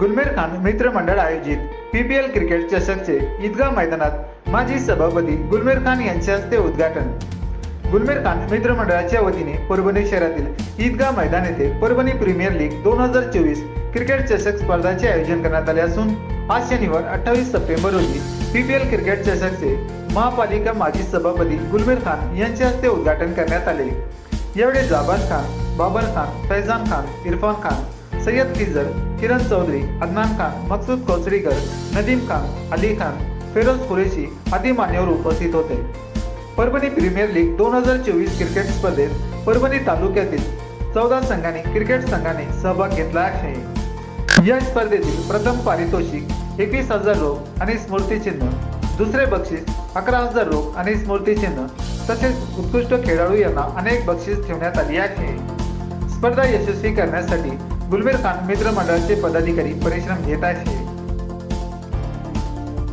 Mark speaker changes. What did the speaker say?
Speaker 1: गुलमेर खान मित्र मंडळ आयोजित पीपीएल क्रिकेट चषकचे ईदगाह मैदानात माजी सभापती गुलमेर खान यांच्या हस्ते उद्घाटन. गुलमेर खान मित्र मंडळाच्या वतीने परभणी शहरातील ईदगाह मैदान येथे परभणी प्रीमियर लीग दोन हजार चोवीस क्रिकेट चषक स्पर्धाचे आयोजन करण्यात आले असून आज शनिवार अठ्ठावीस सप्टेंबर रोजी पीपीएल क्रिकेट चषकचे महापालिका माजी सभापती गुलमेर खान यांच्या हस्ते उद्घाटन करण्यात आले. यावेळी जाबाज खान बाबर खान फैजान खान इरफान खान सय्यद किजर किरण चौधरी अदनान खान मकसूद कोचरीकर नदीम खान अली खान फिरोज कुरेशी आदी मान्यवर उपस्थित होते. परभणी प्रीमियर लीग दोन हजार चोवीस क्रिकेट स्पर्धेत परभणी तालुक्यातील चौदा संघांनी क्रिकेट संघाने सहभाग घेतला आहे. या स्पर्धेतील प्रथम पारितोषिक एकवीस हजार रोख आणि स्मृतिचिन्ह दुसरे बक्षीस अकरा हजार रोख आणि स्मृतिचिन्ह तसेच उत्कृष्ट खेळाडू यांना अनेक बक्षीस ठेवण्यात आली आहे. स्पर्धा यशस्वी करण्यासाठी गुलबेर खान मित्र मंडळाचे पदाधिकारी परिश्रम घेत आहेत.